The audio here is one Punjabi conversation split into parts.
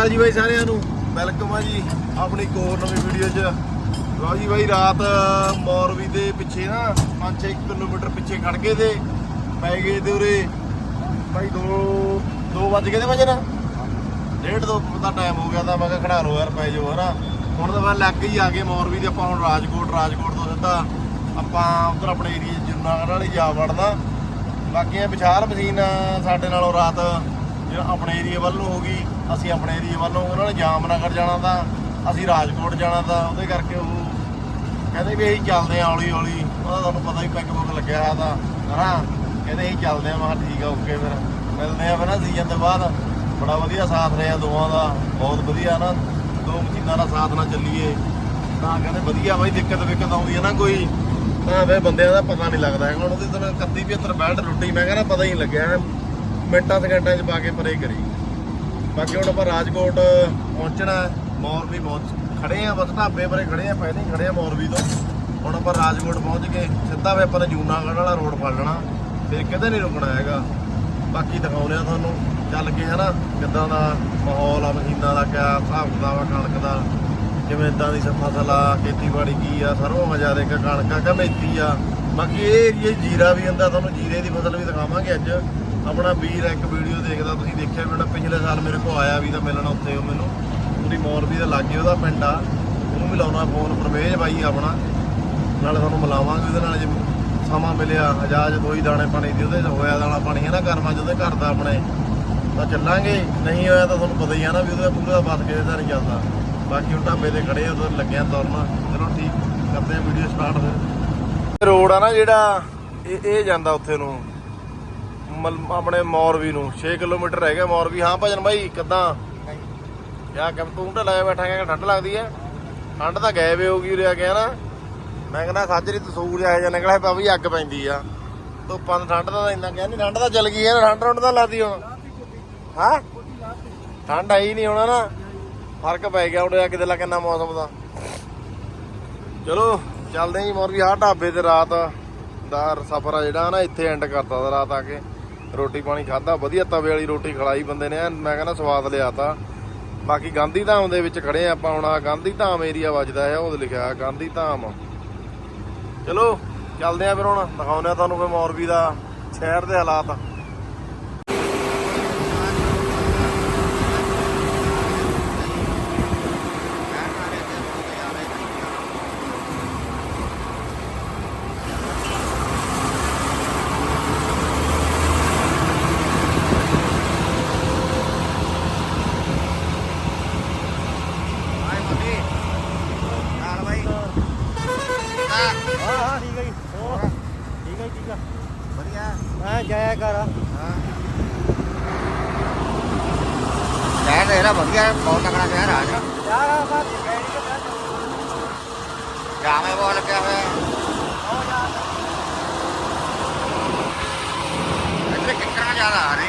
ਅਕਾਲ ਜੀ ਬਾਈ ਸਾਰਿਆਂ ਨੂੰ। ਵੈਲਕਮ ਆ ਜੀ ਆਪਣੀ ਇੱਕ ਹੋਰ ਨਵੀਂ ਵੀਡੀਓ 'ਚ। ਲਓ ਜੀ ਬਾਈ ਰਾਤ ਮੌਰਵੀ ਦੇ ਪਿੱਛੇ ਨਾ 5-6 ਕਿਲੋਮੀਟਰ ਪਿੱਛੇ ਖੜ ਗਏ ਤੇ ਪੈ ਗਏ ਤੇ ਉਰੇ। ਬਾਈ 2 2 ਵੱਜ ਗਏ ਤੇ ਵਜੇ ਨਾ ਡੇਢ ਦੋ ਦਾ ਟਾਈਮ ਹੋ ਗਿਆ ਤਾਂ ਮੈਂ ਕਿਹਾ ਖੜਾ ਲੋ ਯਾਰ ਪੈ ਜਾਓ ਹਨਾ। ਹੁਣ ਤਾਂ ਬਾਅਦ ਲੱਗ ਹੀ ਆ ਗਏ ਮੌਰਵੀ ਦੇ ਆਪਾਂ ਹੁਣ ਰਾਜਕੋਟ ਰਾਜਕੋਟ ਤੋਂ ਸਿੱਧਾ ਆਪਾਂ ਉਧਰ ਆਪਣੇ ਏਰੀਆ ਜੁਨਾਗੜ੍ਹ ਵਾਲੀ ਜਾ ਵੜਨਾ ਬਾਕੀ ਇਹ ਵਿਸ਼ਾਲ ਮਸ਼ੀਨ ਸਾਡੇ ਨਾਲੋਂ ਰਾਤ ਜਿਹੜਾ ਆਪਣੇ ਏਰੀਆ ਵੱਲ ਨੂੰ ਹੋ ਗਈ। ਅਸੀਂ ਆਪਣੇ ਏਰੀਆ ਵੱਲੋਂ ਉਹਨਾਂ ਨੇ ਜਾਮਨਗਰ ਜਾਣਾ ਤਾਂ ਅਸੀਂ ਰਾਜਕੋਟ ਜਾਣਾ ਤਾਂ ਉਹਦੇ ਕਰਕੇ ਉਹ ਕਹਿੰਦੇ ਵੀ ਅਸੀਂ ਚੱਲਦੇ ਆ ਹੌਲੀ ਹੌਲੀ ਉਹਦਾ ਤੁਹਾਨੂੰ ਪਤਾ ਹੀ ਪੈਕ ਬੁੱਕ ਲੱਗਿਆ ਹੋਇਆ ਤਾਂ। ਹਨਾ ਕਹਿੰਦੇ ਅਸੀਂ ਚੱਲਦੇ ਆ ਮੈਂ ਕਿਹਾ ਠੀਕ ਆ ਓਕੇ ਫਿਰ। ਮਿਲਦੇ ਆ ਫਿਰ ਨਾ ਸੀਜ਼ਨ ਤੋਂ ਬਾਅਦ। ਬੜਾ ਵਧੀਆ ਸਾਥ ਰਿਹਾ ਦੋਵਾਂ ਦਾ। ਬਹੁਤ ਵਧੀਆ ਨਾ। ਦੋ ਮਸ਼ੀਨਾਂ ਦਾ ਸਾਥ ਨਾਲ ਚੱਲੀਏ। ਤਾਂ ਕਹਿੰਦੇ ਵਧੀਆ ਬਾਈ, ਦਿੱਕਤ ਵਿਕਤ ਆਉਂਦੀ ਹੈ ਨਾ ਕੋਈ। ਤਾਂ ਵੇ ਬੰਦਿਆਂ ਦਾ ਪਤਾ ਨਹੀਂ ਲੱਗਦਾ ਹੈਗਾ। ਹੁਣ ਉਹਦੀ ਤਾਂ 31 75 ਬੈਲਟ ਟੁੱਟੀ ਮੈਂ ਕਹਿੰਦਾ ਪਤਾ ਹੀ ਨਹੀਂ ਲੱਗਿਆ। ਮਿੰਟਾਂ ਸਕਿੰਟਾਂ 'ਚ ਪਾ ਕੇ ਪਰੇ ਕਰੀ। ਬਾਕੀ ਹੁਣ ਆਪਾਂ ਰਾਜਕੋਟ ਪਹੁੰਚਣਾ ਹੈ। ਮੌਰਵੀ ਪਹੁੰਚ ਖੜੇ ਆ, ਬਸ ਢਾਬੇ ਪਰੇ ਖੜੇ ਆ, ਪਹਿਲੇ ਹੀ ਖੜੇ ਆ ਮੌਰਵੀ ਤੋਂ। ਹੁਣ ਆਪਾਂ ਰਾਜਕੋਟ ਪਹੁੰਚ ਕੇ ਸਿੱਧਾ ਵੇ ਆਪਾਂ ਨੇ ਜੂਨਾਗੜ੍ਹ ਵਾਲਾ ਰੋਡ ਫੜ ਲੈਣਾ। ਫਿਰ ਕਿਤੇ ਨਹੀਂ ਰੁਕਣਾ ਹੈਗਾ। ਬਾਕੀ ਦਿਖਾਉਂਦੇ ਆ ਤੁਹਾਨੂੰ। ਚੱਲ ਕੇ ਹਨਾ, ਕਿੱਦਾਂ ਦਾ ਮਾਹੌਲ ਆ, ਮਸ਼ੀਨਾਂ ਦਾ ਕਿਆ ਹਿਸਾਬ ਕਿਤਾਬ ਆ, ਕਣਕ ਦਾ। ਜਿਵੇਂ ਇਦਾਂ ਦੀ ਫਸਲ ਆ ਖੇਤੀਬਾੜੀ ਕੀ ਆ, ਸਰੋਂ ਮਜਾਰੇ ਕਾ ਕਣਕ ਆ ਕਿ ਮੇਥੀ ਆ। ਬਾਕੀ ਇਹ ਏਰੀਏ ਜੀਰਾ ਵੀ ਹੁੰਦਾ, ਤੁਹਾਨੂੰ ਜੀਰੇ ਦੀ ਫਸਲ ਵੀ ਦਿਖਾਵਾਂਗੇ ਅੱਜ। ਆਪਣਾ ਵੀਰ ਇੱਕ ਵੀਡੀਓ ਦੇਖਦਾ, ਤੁਸੀਂ ਦੇਖਿਆ ਵੀ ਉਹਨੇ ਪਿਛਲੇ ਸਾਲ ਮੇਰੇ ਕੋਲ ਆਇਆ ਵੀ ਤਾਂ ਮਿਲਣਾ ਉੱਥੇ ਉਹ ਮੈਨੂੰ। ਉਹਦੀ ਮੌਰਬੀ ਦੇ ਲਾਗੇ ਉਹਦਾ ਪਿੰਡ ਆ। ਉਹਨੂੰ ਵੀ ਲਾਉਣਾ ਫੋਨ ਪਰਵੇਜ ਬਾਈ ਆਪਣਾ। ਨਾਲੇ ਤੁਹਾਨੂੰ ਮਿਲਾਵਾਂਗੇ ਉਹਦੇ ਨਾਲ, ਜੇ ਸਮਾਂ ਮਿਲਿਆ ਇਜਾਜ਼ਤ ਹੋਈ ਦਾਣੇ ਪਾਣੀ ਦੀ, ਉਹਦੇ ਹੋਇਆ ਦਾਣਾ ਪਾਣੀ ਹੈ ਨਾ ਕਰਮਾਂ 'ਚ, ਉਹਦੇ ਘਰ ਦਾ ਆਪਣੇ। ਤਾਂ ਚੱਲਾਂਗੇ, ਨਹੀਂ ਹੋਇਆ ਤਾਂ ਤੁਹਾਨੂੰ ਪਤਾ ਹੀ ਆ ਨਾ ਵੀ ਉਹਦਾ ਪੂਰਾ ਦਾ ਬਸ ਕਿਸੇ ਦਾ ਨਹੀਂ ਚੱਲਦਾ। ਬਾਕੀ ਹੁਣ ਢਾਬੇ ਤੇ ਖੜੇ ਆ, ਉਧਰ ਲੱਗਿਆ ਤੁਰਨ। ਚਲੋ ਠੀਕ, ਕਰਦੇ ਆ ਵੀਡੀਓ ਸਟਾਰਟ ਫਿਰ। ਰੋਡ ਆ ਨਾ ਜਿਹੜਾ, ਇਹ ਇਹ ਜਾਂਦਾ ਉੱਥੇ ਨੂੰ। ਆਪਣੇ ਮੌਰਵੀ ਨੂੰ। 6 ਕਿਲੋਮੀਟਰ ਰਹਿ ਗਿਆ ਮੌਰਵੀ ਹਾਂ ਭਜਨ ਬਾਈ, ਕਿੱਦਾਂ? ਯਾ ਕਿ ਤੂੰ ਢ ਬੈਠਾ ਕਿ ਠੰਡ ਲੱਗਦੀ ਐ? ਠੰਡ ਤਾਂ ਗਾਇਬ ਹੋ ਗਈ ਉਰੇ ਗਿਆ ਨਾ ਮੈਂ ਕਹਿੰਦਾ, ਸਾਜਰੀ ਤਸੂਰ ਆਇਆ ਜਾਂ ਨਿਕਲਿਆ ਪਿਆ ਵੀ ਅੱਗ ਪੈਂਦੀ ਆ। ਧੁੱਪਾਂ ਦਾ ਠੰਡ ਦਾ ਇੰਨਾ ਕਹਿੰਦੀ ਠੰਡ ਤਾਂ ਚੱਲ ਗਈ ਐ, ਨਾ ਠੰਡ ਠੰਡ ਤਾਂ ਲੱਗਦੀ ਹੁਣ। ਹਾਂ? ਠੰਡ ਆਈ ਨਹੀਂ ਹੋਣਾ ਨਾ ਫ਼ਰਕ ਪੈ ਗਿਆ ਉਰੇ ਕਿਤੇ ਲਾ ਕਿੰਨਾ ਮੌਸਮ ਦਾ। ਚਲੋ, ਚੱਲਦੇ ਆਂ ਜੀ ਮੋਰਵੀ ਆਹ ਢਾਬੇ ਤੇ ਰਾਤ ਦਾ ਸਫ਼ਰ ਆ ਜਿਹੜਾ ਨਾ ਇੱਥੇ ਐਂਡ ਕਰਤਾ ਰਾਤ ਆ ਕੇ। ਰੋਟੀ ਪਾਣੀ ਖਾਦਾ ਵਧੀਆ ਤਵੇ ਵਾਲੀ ਰੋਟੀ ਖਲਾਈ ਬੰਦੇ ਨੇ। ਮੈਂ ਕਹਿੰਦਾ ਸਵਾਦ ਲਿਆਤਾ। ਬਾਕੀ ਗਾਂਧੀ ਧਾਮ ਦੇ ਵਿੱਚ ਖੜੇ ਆ ਆਪਾਂ ਹੁਣ। ਆ ਗਾਂਧੀ ਧਾਮ ਏਰੀਆ ਵੱਜਦਾ ਹੈ ਉਹ ਲਿਖਿਆ ਗਾਂਧੀ ਧਾਮ। ਚਲੋ, ਚੱਲਦੇ ਆ ਫਿਰ ਹੁਣ। ਦਿਖਾਉਂਦੇ ਆ ਤੁਹਾਨੂੰ ਫਿਰ ਮੋਰਬੀ ਦਾ ਸ਼ਹਿਰ ਦੇ ਹਾਲਾਤ ਹਾਂ ਹਾਂ ਠੀਕ ਹੈ ਜੀ ਹੋਰ ਠੀਕ ਹੈ ਜੀ, ਠੀਕ ਆ ਵਧੀਆ ਮੈਂ ਜਾਇਆ ਕਰ। ਹਾਂ ਸ਼ਹਿਰ ਇਹਦਾ ਵਧੀਆ ਹੈ, ਬਹੁਤ ਤਕੜਾ ਸ਼ਹਿਰ ਆ ਜਾ ਯਾਰ ਆ ਬਾਤ ਗੈਰੀ ਕੇ ਬਾਤ ਜਾਮੇ ਬਹੁਤ ਲੱਗਿਆ ਹੋਇਆ। ਹੈ। ਹੋ ਜਾ ਇੱਥੇ ਕਿੱਕਰਾਂ ਜ਼ਿਆਦਾ ਆ ਰਹੇ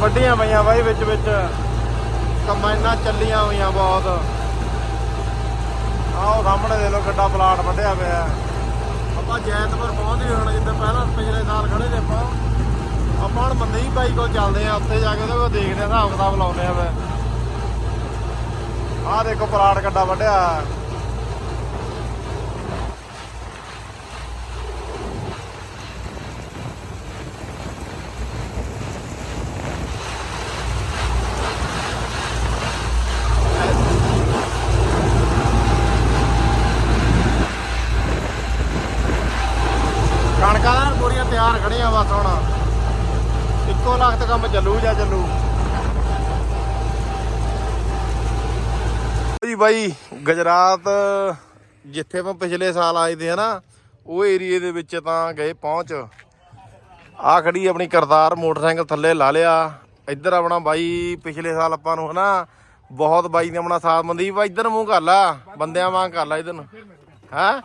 ਵੱਡੀਆਂ ਪਈਆਂ ਬਾਈ ਵਿੱਚ ਵਿੱਚ। ਕੰਬਾਈਨਾਂ ਚੱਲੀਆਂ ਹੋਈਆਂ ਬਹੁਤ। ਆਓ ਸਾਹਮਣੇ ਦੇ ਲੋ ਕਿੱਡਾ ਪਲਾਟ ਵੱਢਿਆ ਪਿਆ ਆਪਾਂ ਜੈਤਪੁਰ ਪਹੁੰਚ ਗਏ ਹੁਣ ਜਿੱਦਾਂ ਪਹਿਲਾਂ ਪਿਛਲੇ ਸਾਲ ਖੜੇ ਤੇ ਆਪਾਂ। ਆਪਾਂ ਹੁਣ ਮੰਦੀ ਬਾਈ ਕੋਲ ਚੱਲਦੇ ਆ ਉੱਥੇ ਜਾ ਕੇ ਉਹਦੇ ਕੋਲ ਦੇਖਦੇ ਆ ਹਿਸਾਬ ਕਿਤਾਬ ਲਾਉਂਦੇ ਆ ਵੇ ਆਹ ਦੇਖੋ ਪਲਾਟ ਗੱਡਾ ਵੱਢਿਆ ਕਣਕਾਂ ਦਾ ਪੂਰੀਆਂ ਤਿਆਰ ਖੜੀਆਂ ਬਸ ਹੁਣ ਇੱਕੋ ਲੱਖ ਤੇ ਕੰਮ ਚੱਲੂ ਜਾਂ ਚੱਲੂ ਜੀ ਬਾਈ ਗੁਜਰਾਤ ਜਿੱਥੇ ਆਪਾਂ ਪਿਛਲੇ ਸਾਲ ਆਏ ਤੇ ਹਨਾ ਉਹ ਏਰੀਏ ਦੇ ਵਿੱਚ ਤਾਂ ਗਏ ਪਹੁੰਚ। ਆ ਖੜੀ ਆਪਣੀ ਕਰਤਾਰ ਮੋਟਰਸਾਈਕਲ ਥੱਲੇ ਲਾ ਲਿਆ। ਇੱਧਰ ਆਪਣਾ ਬਾਈ ਪਿਛਲੇ ਸਾਲ ਆਪਾਂ ਨੂੰ ਹਨਾ ਬਹੁਤ ਬਾਈ ਨੇ ਆਪਣਾ ਸਾਥ ਮਨਦੀਪ ਬਾਈ ਇੱਧਰ ਮੂੰਹ ਕਰ ਲਾ ਬੰਦਿਆਂ ਵਾਂਗ ਕਰ ਲਾ ਇੱਧਰ ਨੂੰ। ਹੈਂ?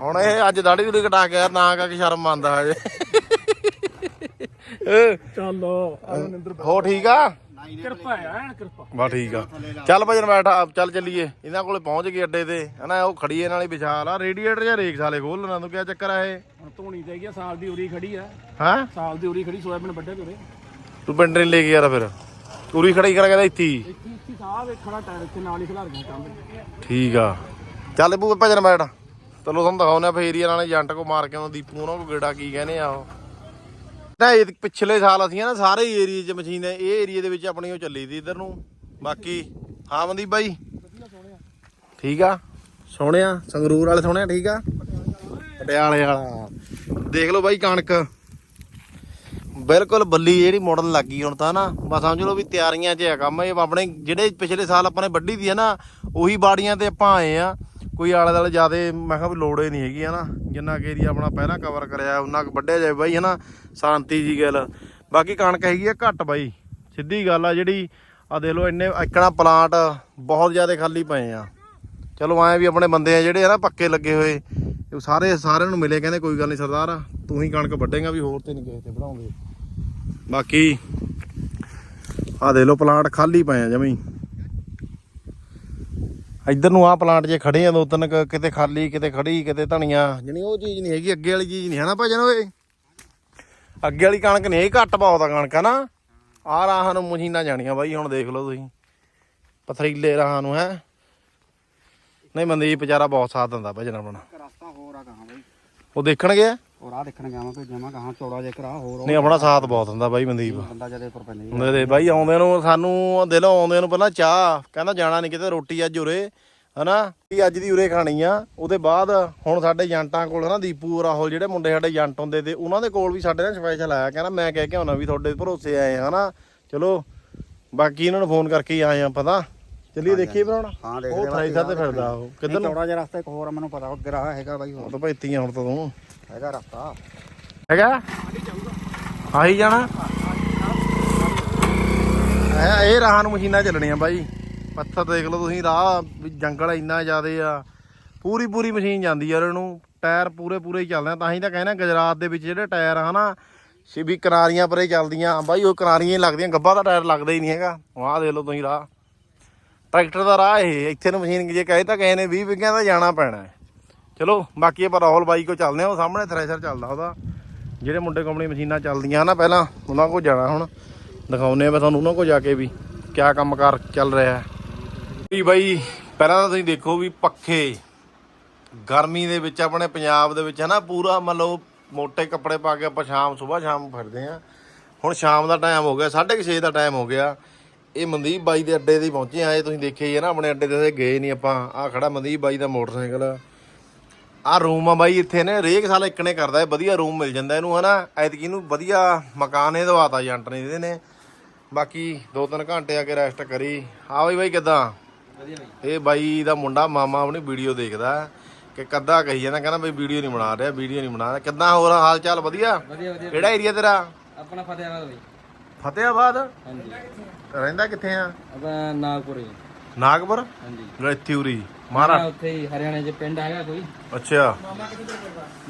ਹੁਣ ਇਹ ਅੱਜ ਦਾੜੀ ਦੂੜੀ ਕਟਾ ਕੇ ਨਾ ਕਰਕੇ ਸ਼ਰਮ ਆਂਦਾ ਹਜੇ। ਚੱਲ ਹੋ ਠੀਕ ਆ? ਕਿਰਪਾ ਹੈ ਐਨ ਕਿਰਪਾ। ਬਾ ਠੀਕ ਆ। ਚੱਲ ਭਜਨ ਬੈਠਾ ਚੱਲ ਚੱਲੀਏ। ਇਹਨਾਂ ਕੋਲੇ ਪਹੁੰਚ ਗਏ ਅੱਡੇ ਤੇ। ਹਨਾ ਉਹ ਖੜੀ ਇਹਨਾਂ ਵਾਲੀ ਵਿਸ਼ਾਲ ਆ। ਰੇਡੀਏਟਰ ਜਾਂ ਰੇਕ ਸਾਲੇ ਖੋਲ ਲੈਣਾ ਤੂੰ ਕਿਆ ਚੱਕਰ ਆ ਇਹ? ਹੁਣ ਧੋਣੀ ਤੇ ਗਿਆ ਸਾਲ ਦੀ ਉਰੀ ਖੜੀ ਆ। ਹਾਂ? ਸਾਲ ਦੀ ਉਰੀ ਖੜੀ ਸੋਇਆਬੀਨ ਵੱਡੇ ਤੁਰੇ। ਤੂੰ ਪਿੰਡ ਨਹੀਂ ਲੈ ਕੇ ਯਾਰ ਫਿਰ। ਪੂਰੀ ਖੜੀ ਕਰ ਕਹਿੰਦਾ ਇੱਥੇ ਹੀ। ਇੱਥੇ ਇੱਥੇ ਸਾਹ ਵੇਖਣਾ ਟਾਇਰ ਇੱਥੇ ਨਾਲ ਹੀ ਖਿਲਾਰ ਗਿਆ ਕੰਮ। ਠੀਕ ਆ। ਚੱਲ ਬੂ ਭਜਨ ਬੈਠ। ਚਲੋ ਤੁਹਾਨੂੰ ਦਿਖਾਉਨੇ ਆ ਫੇਰ ਏਰੀਆ ਨਾਲੇ ਏਜੰਟ ਕੋ ਮਾਰ ਕੇ ਉਹਨਾਂ ਦੀਪੂ ਉਹਨਾਂ ਕੋ ਗੇੜਾ ਕੀ ਕਹਿੰਦੇ ਆ ਉਹ। ਨਾ ਇਹ ਪਿਛਲੇ ਸਾਲ ਅਸੀਂ ਨਾ ਸਾਰੇ ਏਰੀਏ 'ਚ ਮਸ਼ੀਨ ਇਹ ਏਰੀਏ ਦੇ ਵਿੱਚ ਆਪਣੀ ਉਹ ਚੱਲੀ ਸੀ ਇਧਰ ਨੂੰ। ਬਾਕੀ ਹਾਂ ਮਨਦੀਪ ਬਾਈ। ਠੀਕ ਆ? ਸੋਹਣਿਆ? ਸੰਗਰੂਰ ਵਾਲੇ ਸੋਹਣਿਆ? ਠੀਕ ਆ? ਪਟਿਆਲੇ ਵਾਲਾ। ਦੇਖ ਲਓ ਬਾਈ ਕਣਕ। ਬਿਲਕੁਲ ਬੱਲੀ ਜਿਹੜੀ ਮੋਡਲ ਲੱਗ ਗਈ ਹੁਣ ਤਾਂ ਨਾ। ਬਸ ਸਮਝ ਲਓ ਵੀ ਤਿਆਰੀਆਂ 'ਚ ਆ ਕੰਮ ਇਹ ਆਪਣੇ ਜਿਹੜੇ ਪਿਛਲੇ ਸਾਲ ਆਪਾਂ ਨੇ ਵੱਢੀ ਦੀ ਹੈ ਨਾ, ਉਹੀ ਬਾੜੀਆਂ ਤੇ ਆਪਾਂ ਆਏ ਆ। ਕੋਈ ਆਲੇ ਦੁਆਲੇ ਜਿਆਦੇ ਮੈਂ ਕਿਹਾ ਵੀ ਲੋੜ ਹੀ ਨਹੀਂ ਹੈਗੀ ਹਨਾ। ਜਿੰਨਾ ਕਿ ਏਰੀਆ ਆਪਣਾ ਪਹਿਲਾਂ ਕਵਰ ਕਰਿਆ ਉਹਨਾਂ ਕੁ ਵੱਢਿਆ ਜਾਵੇ ਬਾਈ ਹਨਾ, ਸ਼ਾਂਤੀ ਜੀ ਗੱਲ। ਬਾਕੀ ਕਣਕ ਹੈਗੀ ਆ ਘੱਟ ਬਾਈ। ਸਿੱਧੀ ਗੱਲ ਆ ਜਿਹੜੀ ਆ ਦੇਖ ਲਓ ਇੰਨੇ ਇੱਕਣਾ ਪਲਾਂਟ ਬਹੁਤ ਜ਼ਿਆਦਾ ਖਾਲੀ ਪਏ ਆ। ਚਲੋ ਆਏ ਵੀ ਆਪਣੇ ਬੰਦੇ ਆ ਜਿਹੜੇ ਆ ਨਾ ਪੱਕੇ ਲੱਗੇ ਹੋਏ ਸਾਰੇ ਸਾਰਿਆਂ ਨੂੰ ਮਿਲੇ ਕਹਿੰਦੇ ਕੋਈ ਗੱਲ ਨਹੀਂ ਸਰਦਾਰ, ਤੂੰ ਹੀ ਕਣਕ ਵੱਢੇਗਾ ਵੀ ਹੋਰ ਤੇ ਨਹੀਂ ਕਿਸੇ ਤੇ ਵਧਾਉਂਦੇ ਬਾਕੀ ਆ ਦੇ ਲੋ ਪਲਾਂਟ ਖਾਲੀ ਪਏ ਆ ਜਮੀ। ਇੱਧਰ ਨੂੰ ਆ ਪਲਾਂਟ ਜੇ ਖੜੇ ਆ ਦੋ ਤਿੰਨ ਕੁ, ਕਿਤੇ ਖਾਲੀ ਕਿਤੇ ਖੜੀ ਕਿਤੇ ਧਣੀਆਂ। ਜਣੀ ਉਹ ਚੀਜ਼ ਨਹੀਂ ਹੈਗੀ ਅੱਗੇ ਵਾਲੀ ਚੀਜ਼ ਨਹੀਂ ਹੈ ਨਾ ਭਾਜਨ ਓਏ। ਅੱਗੇ ਵਾਲੀ ਕਣਕ ਨਹੀਂ ਹੈਗੀ, ਘੱਟ ਪਾਉਦਾ ਕਣਕ ਆ ਨਾ? ਆ ਰਾਹਾਂ ਨੂੰ ਮਸ਼ੀਨਾਂ ਜਾਣੀਆਂ ਬਾਈ ਹੁਣ ਦੇਖ ਲਓ ਤੁਸੀਂ। ਪਥਰੀਲੇ ਰਾਹਾਂ ਨੂੰ ਹੈ? ਨਹੀਂ ਮਨਦੀਪ ਵਿਚਾਰਾ ਬਹੁਤ ਸਾਥ ਦਿੰਦਾ ਭਾਜਨ ਆਪਣਾ। ਰਸਤਾ ਹੋਰ ਆ ਕਹਾਂ ਬਈ। ਉਹ ਦੇਖਣ ਗਿਆ ਉਹ ਰਾਹ ਦੇਖਣ ਗਿਆ ਮੈਂ ਕੋਈ ਜਮਾ ਕਹਾਂ ਚੌੜਾ ਜਿਹਾ ਕਰਾ ਹੋਰ ਨਹੀਂ ਆਪਣਾ ਸਾਥ ਬਹੁਤ ਦਿੰਦਾ ਬਾਈ ਮਨਦੀਪ। ਬੰਦਾ ਜਦੇ ਉੱਪਰ ਪੈਂਦੇ ਹੁੰਦੇ ਦੇ ਬਾਈ ਆਉਂਦੇ ਨੂੰ ਸਾਨੂੰ ਦਿਲੋਂ ਆਉਂਦੇ ਨੂੰ ਪਹਿਲਾਂ ਚਾਹ ਕਹਿੰਦਾ ਜਾਣਾ ਨਹੀਂ ਕਿਤੇ ਰੋਟੀ ਅੱਜ ਉਰੇ ਹਨਾ? ਵੀ ਅੱਜ ਦੀ ਉਰੇ ਖਾਣੀ ਆ ਉਹਦੇ ਬਾਅਦ ਹੁਣ ਸਾਡੇ ਏਜੰਟਾਂ ਕੋਲ ਹਨਾ ਦੀਪੂ ਰਾਹੁਲ ਜਿਹੜੇ ਮੁੰਡੇ ਸਾਡੇ ਏਜੰਟ ਹੁੰਦੇ ਤੇ ਉਹਨਾਂ ਦੇ ਕੋਲ ਵੀ ਸਾਡੇ ਨਾਲ ਸਪੈਸ਼ਲ ਆਇਆ ਕਹਿੰਦਾ ਮੈਂ ਕਹਿ ਕੇ ਆਉਣਾ ਵੀ ਤੁਹਾਡੇ ਭਰੋਸੇ ਆਏ ਆ ਹਨਾ? ਚਲੋ ਬਾਕੀ ਇਹਨਾਂ ਨੂੰ ਫੋਨ ਕਰਕੇ ਹੀ ਆਏ ਆ ਪਤਾ ਚੱਲੀਏ ਦੇਖੀਏ ਬਣਾਉਣਾ ਹਾਂ ਉਹ ਥਾਈ ਤੇ ਫਿਰਦਾ ਉਹ। ਕਿੱਧਰ ਨੂੰ? ਚੌੜਾ ਜਿਹਾ ਰਸਤਾ ਇੱਕ ਹੋਰ ਆ, ਮੈਨੂੰ ਪਤਾ ਅੱਗੇ ਰਾਹ ਹੈਗਾ ਬਾਈ ਉਹ ਹੋਰ ਤਾਂ ਭਾਈ ਇੱਥੇ ਹੀ ਆ ਹੁਣ ਤਾਂ ਤੂੰ। ਹੈਗਾ ਰਸਤਾ ਹੈਗਾ? ਆਹੀ ਜਾਣਾ? ਇਹ ਇਹ ਰਾਹਾਂ ਨੂੰ ਮਸ਼ੀਨਾਂ ਚੱਲਣੀਆਂ ਬਾਈ। ਪੱਥਰ ਦੇਖ ਲਓ ਤੁਸੀਂ, ਰਾਹ ਵੀ ਜੰਗਲ ਇੰਨਾ ਜ਼ਿਆਦੇ ਆ। ਪੂਰੀ ਪੂਰੀ ਮਸ਼ੀਨ ਜਾਂਦੀ ਆ ਇਹਨੂੰ ਟਾਇਰ ਪੂਰੇ ਪੂਰੇ ਹੀ ਚੱਲਦੇ ਤਾਂ ਹੀ ਤਾਂ ਕਹਿੰਦਾ ਗੁਜਰਾਤ ਦੇ ਵਿੱਚ ਜਿਹੜੇ ਟਾਇਰ ਆ, ਹਨਾ ਸ਼ਿਵੀ ਕਿਨਾਰੀਆਂ ਪਰੇ ਚੱਲਦੀਆਂ। ਬਾਈ, ਉਹ ਕਿਨਾਰੀਆਂ ਲੱਗਦੀਆਂ। ਗੱਬਾ ਦਾ ਟਾਇਰ ਲੱਗਦਾ ਹੀ ਨਹੀਂ ਹੈਗਾ। ਆਹ ਦੇਖ ਲਓ ਤੁਸੀਂ ਰਾਹ। ਟਰੈਕਟਰ ਦਾ ਰਾਹ ਇਹ, ਇੱਥੇ ਨੂੰ ਮਸ਼ੀਨ ਜੇ ਕਹੇ ਤਾਂ ਕਹੇ ਨੇ 20 ਵਿਗਿਆਂ ਦਾ ਜਾਣਾ ਪੈਣਾ ਚਲੋ, ਬਾਕੀ ਆਪਾਂ ਰਾਹੁਲ ਬਾਈ ਕੋ ਚੱਲਦੇ ਹਾਂ, ਉਹ ਸਾਹਮਣੇ ਥ੍ਰੈਸ਼ਰ ਚੱਲਦਾ ਉਹਦਾ। ਜਿਹੜੇ ਮੁੰਡੇ ਕੰਪਨੀ ਮਸ਼ੀਨਾਂ ਚੱਲਦੀਆਂ ਨਾ ਪਹਿਲਾਂ, ਉਹਨਾਂ ਕੋਲ ਜਾਣਾ ਹੁਣ। ਦਿਖਾਉਨੇ ਆ ਮੈਂ ਤੁਹਾਨੂੰ ਉਹਨਾਂ ਕੋਲ ਜਾ ਕੇ ਵੀ ਕਿਆ ਕੰਮਕਾਰ ਚੱਲ ਰਿਹਾ ਹੈ। ਵੀ ਬਾਈ, ਪਹਿਲਾਂ ਤਾਂ ਤੁਸੀਂ ਦੇਖੋ ਵੀ ਪੱਖੇ, ਗਰਮੀ ਦੇ ਵਿੱਚ ਆਪਣੇ ਪੰਜਾਬ ਦੇ ਵਿੱਚ ਹੈ ਨਾ ਪੂਰਾ ਮੰਨ ਲਓ ਮੋٹے ਕੱਪੜੇ ਪਾ ਕੇ ਆਪਾਂ ਸ਼ਾਮ, ਸਵੇਰ ਸ਼ਾਮ ਫਿਰਦੇ ਆ ਹੁਣ ਸ਼ਾਮ ਦਾ ਟਾਈਮ ਹੋ ਗਿਆ 6:30 ਦਾ ਟਾਈਮ ਹੋ ਗਿਆ। ਇਹ ਮਨਦੀਪ ਬਾਈ ਦੇ ਅੱਡੇ ਤੇ ਹੀ ਪਹੁੰਚੇ ਆਏ ਤੁਸੀਂ ਦੇਖਿਆ ਹੀ ਹੈ ਨਾ, ਆਪਣੇ ਅੱਡੇ ਤੇ ਗਏ ਨਹੀਂ ਆਪਾਂ। ਆ ਖੜਾ ਮਨਦੀਪ ਬਾਈ ਦਾ ਮੋਟਰਸਾਈਕਲ। ਆ ਰੂਮ ਆ ਬਾਈ ਇੱਥੇ ਨੇ ਰੇਕ ਸਾਲ ਇੱਕਨੇ ਕਰਦਾ ਹੈ ਵਧੀਆ ਰੂਮ ਮਿਲ ਜਾਂਦਾ ਇਹਨੂੰ ਹਨਾ? ਐਤਕੀ ਨੂੰ ਵਧੀਆ ਮਕਾਨ ਇਹ ਦਵਾਤਾ ਏਜੰਟ ਨੇ ਇਹਦੇ ਨੇ। ਬਾਕੀ 2-3 ਘੰਟੇ ਆ ਕੇ ਰੈਸਟ ਕਰੀ। ਆ ਬਾਈ ਬਾਈ ਕਿਦਾਂ? ਇਹ ਬਾਈ ਦਾ ਮੁੰਡਾ ਮਾਮਾ ਆਪਣੀ ਵੀਡੀਓ ਦੇਖਦਾ ਕਿ ਕੱਦਾ ਕਹੀ ਜਾਂਦਾ ਕਹਿੰਦਾ ਬਈ ਵੀਡੀਓ ਨਹੀਂ ਬਣਾ ਰਿਹਾ ਵੀਡੀਓ ਨਹੀਂ ਬਣਾ ਰਿਹਾ। ਕਿੱਦਾਂ ਹੋਰ ਹਾਲ ਚਾਲ ਵਧੀਆ? ਕਿਹੜਾ ਏਰੀਆ ਤੇਰਾ? ਆਪਣਾ ਫਤਿਆਬਾਦ ਬਈ। ਫਤਿਆਬਾਦ ਹਾਂਜੀ। ਰਹਿੰਦਾ ਕਿੱਥੇ ਆ? ਆਪਾਂ ਨਾਗਪੁਰ ਨਾਗਪੁਰ? ਹਾਂਜੀ। ਮੈਂ ਮਹਾਰਾ ਉੱਥੇ ਹੀ ਹਰਿਆਣੇ 'ਚ ਪਿੰਡ ਹੈਗਾ ਕੋਈ। ਅੱਛਾ।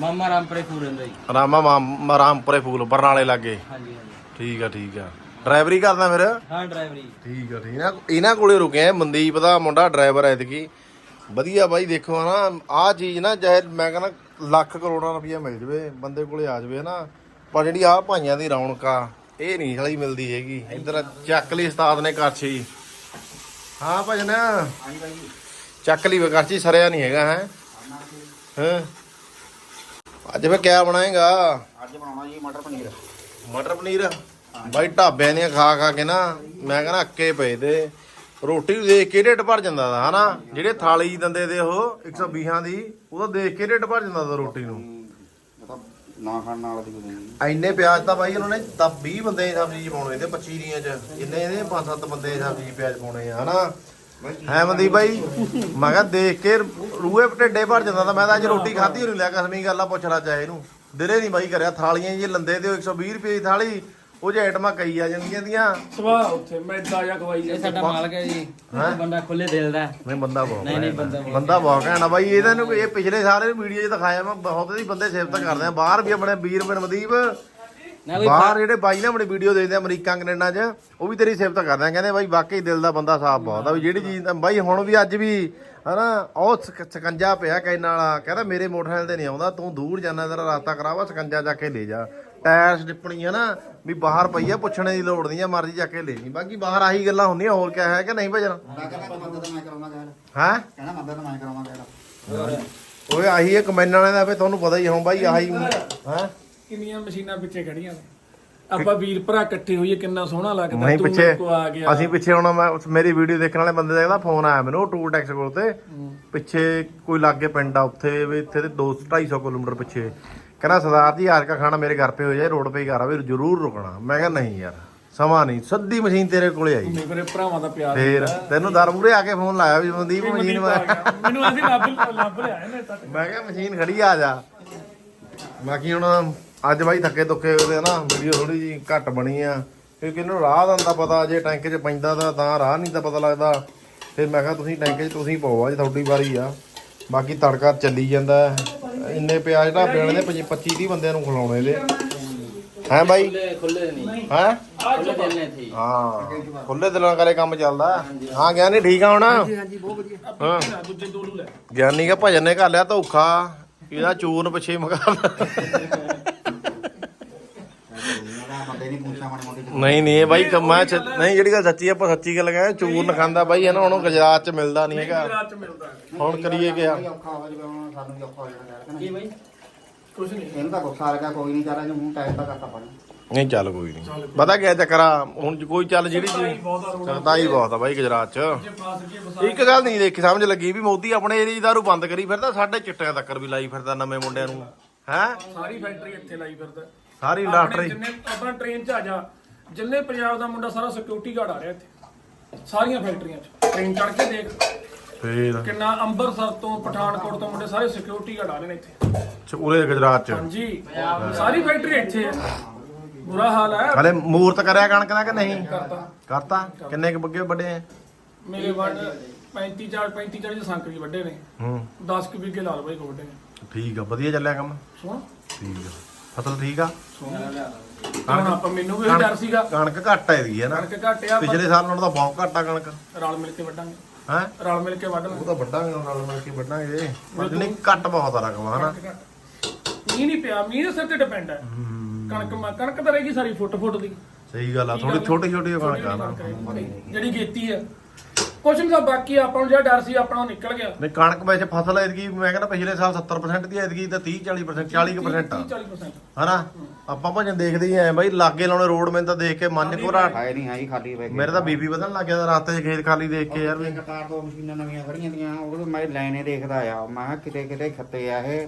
ਮਾਮਾ ਰਾਮਪੁਰੇ ਫੂਰ ਰਹਿੰਦਾ ਜੀ। ਰਾਮਾ ਮਾਮ- ਰਾਮਪੁਰੇ ਫੂਲ ਬਰਨਾਲੇ ਲਾਗੇ। ਹਾਂਜੀ ਹਾਂਜੀ। ਠੀਕ ਆ ਠੀਕ ਆ। ਡਰਾਈਵਰੀ ਕਰਦਾ ਫਿਰ? ਹਾਂ ਡਰਾਈਵਰੀ। ਠੀਕ ਆ ਠੀਕ ਆ। ਇਹਨਾਂ ਕੋਲੇ ਰੁਕੇ ਆ ਮਨਦੀਪ ਦਾ ਮੁੰਡਾ ਡਰਾਈਵਰ ਐ ਇਤਕੀ। ਵਧੀਆ ਬਾਈ ਦੇਖੋ ਨਾ ਆਹ ਚੀਜ਼ ਨਾ ਚਾਹੇ ਮੈਂ ਕਹਿੰਦਾ ਲੱਖ ਕਰੋੜਾਂ ਰੁਪਈਆ ਮਿਲ ਜਵੇ ਬੰਦੇ ਕੋਲੇ ਆ ਜਵੇ ਨਾ ਪਰ ਜਿਹੜੀ ਆਹ ਭਾਈਆਂ ਦੀ ਰੌਣਕ ਆ ਇਹ ਨਹੀਂ ਹਲੀ ਮਿਲਦੀ ਹੈਗੀ। ਇੱਧਰ ਚੱਕ ਲਈ ਉਸਤਾਦ ਨੇ ਕਰਛੀ ਹਾਂ ਭਜਨ ਚੱਕ ਲਈ ਵੇ ਕਰਛੀ ਸਰਿਆ ਨਹੀਂ ਹੈਗਾ ਹੈ? ਹਾਂ? ਅੱਜ ਫੇ ਕਿਆ ਬਣਾਏਗਾ? ਅੱਜ ਬਣਾਉਣਾ ਜੀ ਮਟਰ ਪਨੀਰ। ਮਟਰ ਪਨੀਰ? ਬਾਈ ਢਾਬਿਆਂ ਦੀਆਂ ਖਾ ਖਾ ਕੇ ਨਾ ਮੈਂ ਕਹਿੰਦਾ ਅੱਕੇ ਪਏ ਤੇ। ਰੋਟੀ ਨੂੰ ਦੇਖ ਕੇ ਢਿੱਡ ਭਰ ਜਾਂਦਾ ਦਾ ਹਨਾ? ਜਿਹੜੇ ਥਾਲੀ ਦਿੰਦੇ ਤੇ ਉਹ 120 ਦੀ ਉਹਦਾ ਦੇਖ ਕੇ ਢਿੱਡ ਭਰ ਜਾਂਦਾ ਦਾ ਰੋਟੀ ਨੂੰ। ਨਾ ਖਾਣ ਨਾਲ ਦੀ ਕੋਈ ਨਹੀਂ। ਐਨੇ ਪਿਆਜ਼ ਤਾਂ ਬਾਈ ਉਹਨਾਂ ਨੇ ਤਾਂ 20 ਬੰਦੇ ਦੀ ਸਬਜ਼ੀ 'ਚ ਪਾਉਣੇ ਤੇ 25 ਦੀਆਂ ਚ। ਜਿੰਨੇ ਇਹਦੇ 5-7 ਬੰਦੇ ਦੀ ਸਬਜ਼ੀ ਪਿਆਜ਼ ਪਾਉਣੇ ਆ ਹਨਾ? ਹੈ ਮਨਦੀਪ ਬਾਈ ਮੈਂ ਕਿਹਾ ਦੇਖ ਕੇ ਰੂਹੇ ਢਿੱਡੇ ਭਰ ਜਾਂਦਾ ਤਾਂ ਮੈਂ ਤਾਂ ਅੱਜ ਰੋਟੀ ਖਾਧੀ ਨਹੀਂ ਲਿਆ ਕਸਮੀ ਗੱਲਾਂ ਪੁੱਛਣਾ ਚਾਹੇ ਇਹਨੂੰ। ਦਿਰੇ ਨਹੀਂ ਬਾਈ ਕਰਿਆ ਥਾਲੀਆਂ ਜੇ ਲੰਦੇ ਤੇ ਉਹ 120 ਰੁਪਏ ਦੀ ਥਾਲੀ ਉਹ ਜੇ ਆਈਟਮਾਂ ਕਈ ਆ ਜਾਂਦੀਆਂ ਦੀਆਂ ਸਵਾਹ ਉੱਥੇ ਮੈਦਾ ਜਾਂ ਖਵਾਈ ਇਹ ਸਾਡਾ ਮਾਲਕ ਹੈ ਜੀ। ਬੰਦਾ ਖੁੱਲੇ ਦਿਲ ਦਾ। ਹੈ। ਨਹੀਂ ਬੰਦਾ ਬਹੁਤ ਨਹੀਂ, ਨਹੀਂ। ਬੰਦਾ ਬਹੁਤ ਬੰਦਾ ਬਹੁਤ ਘੈਂਟ ਆ ਬਾਈ ਇਹਦਾ ਨੂੰ ਇਹ ਪਿਛਲੇ ਸਾਰੇ ਵੀਡੀਓ 'ਚ ਦਿਖਾਇਆ ਮੈਂ ਬਹੁਤ ਦੀ ਬੰਦੇ ਸਿਫਤ ਕਰਦੇ ਆ। ਬਾਹਰ ਵੀ ਆਪਣੇ ਵੀਰ ਮਨਦੀਪ ਬਾਹਰ ਜਿਹੜੇ ਬਾਈ ਨੇ ਆਪਣੀ ਵੀਡੀਓ ਦੇਖਦੇ ਆ ਅਮਰੀਕਾ ਕੈਨੇਡਾ 'ਚ ਉਹ ਵੀ ਤੇਰੀ ਸਿਫਤ ਕਰਦੇ ਆ ਕਹਿੰਦੇ ਬਾਈ ਵਾਕਈ ਦਿਲ ਦਾ ਬੰਦਾ ਸਾਫ਼ ਬਹੁਤ ਆ ਵੀ ਜਿਹੜੀ ਚੀਜ਼ ਤਾਂ ਬਾਈ ਹੁਣ ਵੀ ਅੱਜ ਵੀ ਹਨਾ ਉਹ ਸਕ- ਸਕੰਜਾ ਪਿਆ ਕੈਨ ਵਾਲਾ ਕਹਿੰਦਾ ਮੇਰੇ ਮੋਟਰਸਾਈਕਲ ਤੇ ਨਹੀਂ ਆਉਂਦਾ ਤੂੰ ਦੂਰ ਜਾਣਾ ਤੇਰਾ ਰਾਸਤਾ ਖਰਾਬ ਸਕੰਜਾ ਜਾ ਕੇ ਲੈ ਜਾ। ਟਾਇਰ ਸਟਿੱਪਣੀ ਨਾ ਵੀ ਬਾਹਰ ਪਈ ਆ ਪੁੱਛਣੇ ਦੀ ਲੋੜ ਨਹੀਂ ਆ ਮਰਜ਼ੀ ਜਾ ਕੇ ਲੈ ਜੀ। ਬਾਕੀ ਬਾਹਰ ਆਹੀ ਗੱਲਾਂ ਹੁੰਦੀਆਂ ਹੋਰ ਕਿਆ ਹੈ ਕਿ ਨਹੀਂ ਭਜਨ? ਹੈ? ਕਹਿੰਦਾ ਮਦਦ ਮੈਂ ਕਹਿ ਓਏ ਆਹੀ ਇੱਕ ਕਮੈਨ ਵਾਲਿਆਂ ਦਾ ਫੇ ਤੁਹਾਨੂੰ ਪਤਾ ਹੀ ਹੁਣ ਬਾਈ ਆਹੀ ਹੈ? ਕਿੰਨੀਆਂ ਮਸ਼ੀਨਾਂ ਪਿੱਛੇ ਖੜੀਆਂ ਨੇ? ਆਪਾਂ ਵੀਰ ਭਰਾ ਇਕੱਠੇ ਹੋਈਏ ਕਿੰਨਾ ਸੋਹਣਾ ਲੱਗਦਾ ਤੂੰ ਪਿੱਛੇ ਮੇਰੇ ਕੋਲ ਆ ਗਿਆ। ਅਸੀਂ ਪਿੱਛੇ ਹੁਣ ਮੈਂ ਉਸ- ਮੇਰੀ ਵੀਡੀਓ ਦੇਖਣ ਵਾਲੇ ਬੰਦੇ ਦਾ ਕਹਿੰਦਾ ਫੋਨ ਆਇਆ ਮੈਨੂੰ ਟੂਰ ਟੈਕਸ ਕੋਲ ਤੇ। ਪਿੱਛੇ ਕੋਈ ਲਾਗੇ ਪਿੰਡ ਆ ਉੱਥੇ ਵੀ ਇੱਥੇ ਤੇ 2 250 ਕਿਲੋਮੀਟਰ ਪਿੱਛੇ। ਕਹਿੰਦਾ ਸਰਦਾਰ ਜੀ ਆਜ ਕਾ ਖਾਣਾ ਮੇਰੇ ਘਰ ਪੇ ਹੋ ਜਾਏ ਰੋਡ ਪੇ ਹੀ ਘਰ ਆ ਵੀ ਜ਼ਰੂਰ ਰੁਕਣਾ। ਮੈਂ ਕਿਹਾ ਨਹੀਂ ਯਾਰ ਸਮਾਂ ਨਹੀਂ ਸੱਦੀ ਮਸ਼ੀਨ ਤੇਰੇ ਕੋਲੇ ਆਈ। ਮੇਰੇ ਭਰਾਵਾਂ ਦਾ ਪਿਆਰ ਫੇਰ ਤੈਨੂੰ ਦਰ ਮੂਰੇ ਆ ਕੇ ਫੋਨ ਲਾਇਆ ਵੀ ਮਨਦੀਪ ਮਸ਼ੀਨ ਮਨਦੀਪ ਆ ਗਿਆ। ਮੈਨੂੰ ਅਸੀਂ ਲੱਭ ਲੱਭ ਲਿਆ ਇਹਨੇ ਤਾਂ। ਮੈਂ ਕਿਹਾ ਮਸ਼ੀਨ ਖੜੀ ਆ ਜਾ। ਬਾਕੀ ਹੁਣ ਅੱਜ ਬਾਈ ਥੱਕੇ ਦੁੱਕੇ ਉਹਦੇ ਨਾ ਵੀਡੀਓ ਥੋੜੀ ਜੀ ਘੱਟ ਬਣੀ ਆ। ਕਿਉਂਕਿ ਇਹਨੂੰ ਰਾਹ ਦਾ ਤਾਂ ਪਤਾ ਜੇ ਟੈਂਕ 'ਚ ਪੈਂਦਾ ਤਾਂ ਤਾਂ ਰਾਹ ਨਹੀਂ ਤਾਂ ਪਤਾ ਲੱਗਦਾ। ਫਿਰ ਮੈਂ ਕਿਹਾ ਤੁਸੀਂ ਟੈਂਕ 'ਚ ਤੁਸੀਂ ਪਾਓ ਅੱਜ ਤੁਹਾਡੀ ਵਾਰੀ ਆ। ਬਾਕੀ ਤੜਕਾ ਚੱਲੀ ਜਾਂਦਾ। ਇੰਨੇ ਪਿਆਜ਼ ਢਾਬੇ ਵਾਲੇ ਨੇ 25 30 ਬੰਦਿਆਂ ਨੂੰ ਖਿਲਾਉਣੇ ਦੇ ਹੈ ਬਾਈ? ਖੁੱਲੇ ਖੁੱਲੇ ਨਹੀਂ ਹੈ? ਖੁੱਲੇ ਦਿਲ ਨੇ ਇੱਥੇ। ਹੀ। ਖੁੱਲੇ ਦਿਲਾਂ ਕਰੇ ਕੰਮ ਚੱਲਦਾ। ਹਾਂ ਗਿਆਨੀ ਠੀਕ ਆ ਹੁਣ? ਹਾਂਜੀ ਬਹੁਤ ਵਧੀਆ। ਹਾਂ। ਦੂਜੇ ਦੋਲੂ ਲੈ ਗਿਆਨੀ ਕਾ ਭਜਨ ਨੇ ਘਰ ਲਿਆ ਧੋਖਾ ਇਹਦਾ ਚੂਰਨ ਪਿੱਛੇ ਮਗਾ ਨਹੀਂ ਪੁੱਛਿਆ ਮਾੜੀ ਮੋਟੀ ਨਹੀਂ ਨਹੀਂ ਇਹ ਬਾਈ ਕੰਮਾਂ ਚ ਨਹੀਂ ਜਿਹੜੀ ਗੱਲ ਸੱਚੀ ਆ, ਆਪਾਂ ਸੱਚੀ ਗੱਲ ਕਹਾਂ ਚੂਰਨ ਖਾਂਦਾ ਬਾਈ ਹੈ ਨਾ ਹੁਣ ਗੁਜਰਾਤ ਚ ਮਿਲਦਾ ਨਹੀਂ ਹੈਗਾ। ਰਾਤ ਚ ਮਿਲਦਾ ਹੈ। ਹੁਣ ਕਰੀਏ ਕਿਆ? ਭਾਈ ਔਖਾ ਹੋ ਜਾਵੇ ਹੁਣ ਸਾਨੂੰ ਵੀ ਔਖਾ ਹੋ ਜਾਣਾ ਕਹਿ ਕੀ ਬਾਈ? ਕੁਛ ਨਹੀਂ। ਇਹਨੂੰ ਤਾਂ ਗੁੱਸਾ ਆ ਗਿਆ ਕੋਈ ਨਹੀਂ ਚਾਰਾ ਜੀ ਹੁਣ ਟਾਈਮ ਤਾਂ ਕਰਤਾ ਪਾਣੀ ਨਹੀਂ ਚੱਲ ਕੋਈ ਨਹੀਂ। ਪਤਾ ਕਿਆ ਚੱਕਰਾ ਹੁਣ ਜੇ ਕੋਈ ਚੱਲ ਜਿਹੜੀ ਚੀਜ਼ ਹੀ ਬਹੁਤ ਆ ਬਾਈ ਗੁਜਰਾਤ ਚ। ਜੇ ਫਸ ਗਏ ਫਸਾ ਇੱਕ ਗੱਲ ਨਹੀਂ ਦੇਖੀ ਸਮਝ ਲੱਗੀ ਵੀ ਮੋਦੀ ਆਪਣੇ ਏਰੀਆ ਦੀ ਦਾਰੂ ਬੰਦ ਕਰੀ ਫਿਰਦਾ ਸਾਡੇ ਚਿੱਟਿਆਂ ਤੱਕ ਵੀ ਲਾਈ ਫਿਰਦਾ ਨਵੇਂ ਮੁੰਡਿਆਂ ਨੂੰ। ਹੈ? ਸਾਰੀ ਫੈਕਟਰੀ ਇੱਥੇ ਲਾਈ ਫਿਰਦਾ। ਸਾਰੀ ਇੰਡਸਟਰੀ ਜਿੰਨੇ ਆਪਣਾ ਟ੍ਰੇਨ ਚ ਆ ਜਾ ਜਿੰਨੇ ਪੰਜਾਬ ਦਾ ਮੁੰਡਾ ਸਾਰਾ ਸਿਕਿਉਰਿਟੀ ਗਾਰਡ ਆ ਰਿਹਾ ਇੱਥੇ। ਸਾਰੀਆਂ ਫੈਕਟਰੀਆਂ ਚ। ਟ੍ਰੇਨ ਚੜ ਕੇ ਦੇਖ। ਫੇਰ। ਕਿੰਨਾ ਅੰਮ੍ਰਿਤਸਰ ਤੋਂ ਪਠਾਨਕੋਟ ਤੋਂ ਮੁੰਡੇ ਸਾਰੇ ਸਿਕਿਉਰਿਟੀ ਗਾਰਡ ਆ ਰਹੇ ਨੇ ਇੱਥੇ। ਉਰੇ ਗੁਜਰਾਤ ਚ? ਹਾਂਜੀ। ਸਾਰੀ ਫੈਕਟਰੀ ਇੱਥੇ ਹੈ ਬੁਰਾ ਹਾਲ ਹੈ। ਹਲੇ ਮੂਰਤ ਕਰਿਆ ਕਣਕ ਦਾ ਕਿ ਨਹੀਂ? ਕਰਤਾ। ਕਰਤਾ? ਕਿੰਨੇ ਕੁ ਬੱਗੇ ਵੱਡੇ ਆ? ਮੇਰੇ ਵੱਡ 35 40 35 40 ਦੇ ਸੰਕਰੀ ਵੱਡੇ ਨੇ। ਹੂੰ। 10 ਕੁ ਵਿਗੇ ਲਾ ਲਓ ਬਾਈ ਨੇ। ਠੀਕ ਆ ਵਧੀਆ ਚੱਲਿਆ ਕੰਮ। ਸੁਣ। ਠੀਕ ਆ। ਫਸਲ ਠੀਕ ਆ? ਹੁਣ ਆਪਾਂ ਮੈਨੂੰ ਵੀ ਇਹ ਡਰ ਸੀਗਾ। ਕਣਕ ਘੱਟ ਹੈ ਦੀ ਹੈ ਨਾ? ਕਣਕ ਘਟਿਆ ਪਿਛਲੇ ਸਾਲ ਨਾਲੋਂ ਤਾਂ ਬਹੁਤ ਘੱਟ ਆ ਕਣਕ। ਰਲ ਮਿਲ ਕੇ ਵੱਢਾਂਗੇ। ਹੈ? ਰਲ ਮਿਲ ਕੇ ਵੱਢ ਉਹ ਤਾਂ ਵੱਡਾਂਗੇ ਨਾਲ ਮਿਲ ਕੇ ਪਰ ਨਹੀਂ ਘੱਟ ਬਹੁਤ ਆ ਰਕਮ ਹਨਾ ਮੀਂਹ ਨਹੀਂ ਪਿਆ ਮੀਂਹ ਦੇ ਸਿਰ ਤੇ ਡਿਪੈਂਡ ਹੈ। ਕਣਕ ਮ- ਕਣਕ ਤਾਂ ਰਹੇਗੀ ਸਾਰੀ ਫੁੱਟ ਫੁੱਟ ਦੀ। ਸਹੀ ਗੱਲ ਆ ਥੋੜੀ ਛੋਟੀ ਛੋਟੀ ਕਣਕ ਆ ਨਾ। ਜਿਹੜੀ ਗੇਤੀ ਹੈ ਕੁਛ ਨਹੀਂ ਤਾਂ ਬਾਕੀ ਆਪਾਂ ਨੂੰ ਜਿਹੜਾ ਡਰ ਸੀ ਆਪਣਾ ਉਹ ਨਿਕਲ ਗਿਆ। ਨਹੀਂ ਕਣਕ ਵੈਸੇ ਫਸਲ ਐਤਕੀ ਮੈਂ ਕਹਿੰਦਾ ਪਿਛਲੇ ਸਾਲ 70% ਦੀ ਐਤਕੀ ਤਾਂ 30 40% 40% ਆ। 40% ਹਨਾ? ਆਪਾਂ ਭਾਵੇਂ ਦੇਖਦੇ ਹੀ ਆਏ ਬਾਈ ਲਾਗੇ ਲਾਉਣੇ ਰੋਡ ਮੈਨੂੰ ਤਾਂ ਦੇਖ ਕੇ ਮਨ ਚ ਘਬਰਾਹਟ। ਹੈ ਨਹੀਂ ਹੈ ਜੀ ਖਾਲੀ ਪੈ ਮੇਰੇ ਤਾਂ ਬੀਬੀ ਵਧਣ ਲੱਗ ਗਿਆ ਰਾਤੇ 'ਚ ਖੇਤ ਖਾਲੀ ਦੇਖ ਕੇ ਯਾਰ ਵੀ। ਕਤਾਰ ਤੋਂ ਮਸ਼ੀਨਾਂ ਨਵੀਆਂ ਖੜੀਆਂ ਦੀਆਂ ਉਹ ਮੈਂ ਲਾਈਨੇ ਦੇਖਦਾ ਆ। ਮੈਂ ਕਿਹਾ ਕਿਤੇ ਕਿਤੇ ਖੱਤੇ ਆ ਇਹ। ਇਹ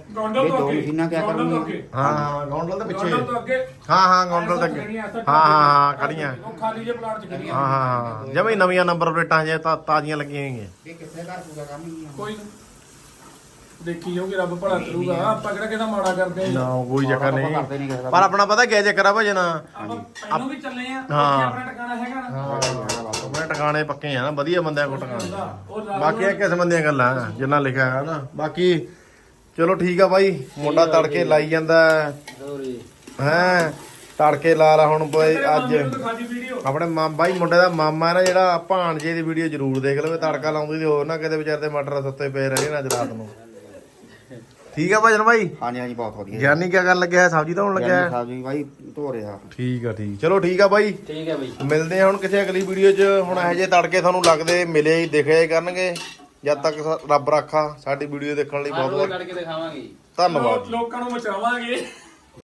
ਦੋ ਮਸ਼ੀਨਾਂ ਕਿਆ ਕਰਨਗੀਆਂ? ਹਾਂ ਹਾਂ ਗੌਂਡਲ ਦੇ ਪਿੱਛੇ। ਗੌਂਡਲ ਤੋਂ ਅੱਗੇ। ਹਾਂ ਹਾਂ ਗੌਂਡਲ ਤੱਕ ਹਾਂ ਹਾਂ ਹਾਂ ਖੜੀਆਂ। ਉਹ ਖਾਲੀ ਜੇ ਪਲਾਟ ਚ ਖੜੀਆਂ। ਹਾਂ ਹਾਂ ਹਾਂ ਜਮੇ ਨਵੀਆਂ ਨੰਬਰ ਪਲੇਟਾਂ ਜੇ ਤਾਂ ਤਾਜ਼ੀਆਂ ਲੱਗੀਆਂ ਹੋਈਆਂ। ਇਹ ਕਿੱਥੇ ਘਰ ਪੂਰਾ ਕੰਮ ਨਹੀਂ ਕੋਈ ਨਾ ਦੇਖੀ ਜਾਊਗੀ ਰੱਬ ਭਲਾ ਕਰੂਗਾ। ਆਪਾਂ ਕਿਹੜਾ ਕਿਹਦਾ ਮਾੜਾ ਕਰਦੇ ਆ ਨਾ ਕੋਈ ਚੱਕਰ ਨਹੀਂ। ਕਰਦੇ ਨਹੀਂ ਕਿਸੇ ਦਾ ਪਰ ਆਪਣਾ ਪਤਾ ਕਿਆ ਚੱਕਰ ਆ ਭਜਨ? ਆਪਾਂ ਪਹਿਲਾਂ ਵੀ ਚੱਲੇ ਆ ਹਾਂ। ਆਪਣਾ ਟਿਕਾਣਾ ਹੈਗਾ ਨਾ। ਆਪਣੇ ਟਿਕਾਣੇ ਪੱਕੇ ਆ ਨਾ ਵਧੀਆ ਬੰਦਿਆਂ ਕੋਲ ਟਿਕਾਣੇ। ਬਾਕੀ ਇਹ ਕਿਸਮ ਦੀਆਂ ਗੱਲਾਂ ਆ, ਜਿੰਨਾ ਲਿਖਿਆ ਹੈ ਨਾ। ਬਾਕੀ ਚਲੋ ਠੀਕ ਆ ਬਾਈ ਮੁੰਡਾ ਤੜਕੇ ਲਾਈ ਜਾਂਦਾ। ਦੋਰੀ ਹੈ। ਤੜਕੇ ਲਾ ਲਾ ਹੁਣ ਬਈ ਅੱਜ। ਆਪਣੇ ਮਾਂ ਬਾਈ ਮੁੰਡੇ ਦਾ ਮਾਮਾ ਨਾ ਜਿਹੜਾ ਭਾਣਜੇ ਦੀ ਵੀਡੀਓ ਜ਼ਰੂਰ ਦੇਖ ਲਵੇ ਤੜਕਾ ਲਾਉਂਦੀ ਤੇ ਹੋਰ ਨਾ ਕਿਤੇ ਵਿਚਾਰੇ ਦੇ ਮਟਰ ਸੁੱਤੇ ਪਏ ਰਹੇ ਨਾ ਅੱਜ ਰਾਤ ਨੂੰ। ਠੀਕ ਆ ਭਜਨ ਭਾਈ ਹਾਂਜੀ ਹਾਂਜੀ ਬਹੁਤ ਵਧੀਆ। ਗਿਆਨੀ ਕੀ ਕਰਨ ਲੱਗਿਆ? ਹੈ? ਸਬਜ਼ੀ ਧੋਣ ਲੱਗਿਆ? ਹੈ? ਸਾਹਿਬ ਜੀ ਬਾਈ ਧੋ ਰਿਹਾ। ਠੀਕ ਆ ਠੀਕ। ਚਲੋ ਠੀਕ ਆ ਬਾਈ। ਠੀਕ ਹੈ ਬਈ। ਮਿਲਦੇ ਆ ਹੁਣ ਕਿਸੇ ਅਗਲੀ ਵੀਡੀਓ 'ਚ। ਹੁਣ ਇਹੋ ਜਿਹੇ ਤੜਕੇ ਤੁਹਾਨੂੰ ਲੱਗਦੇ ਮਿਲੇ ਹੀ ਦਿਖੇ ਹੀ ਕਰਨਗੇ। ਜਦ ਤੱਕ ਰੱਬ ਰਾਖਾ ਸਾਡੀ ਵੀਡੀਓ ਦੇਖਣ ਲਈ ਬਹੁਤ ਬਹੁਤ ਧੰਨਵਾਦ ਜੀ। ਲੋਕਾਂ ਨੂੰ ਬਚਾਵਾਂਗੇ।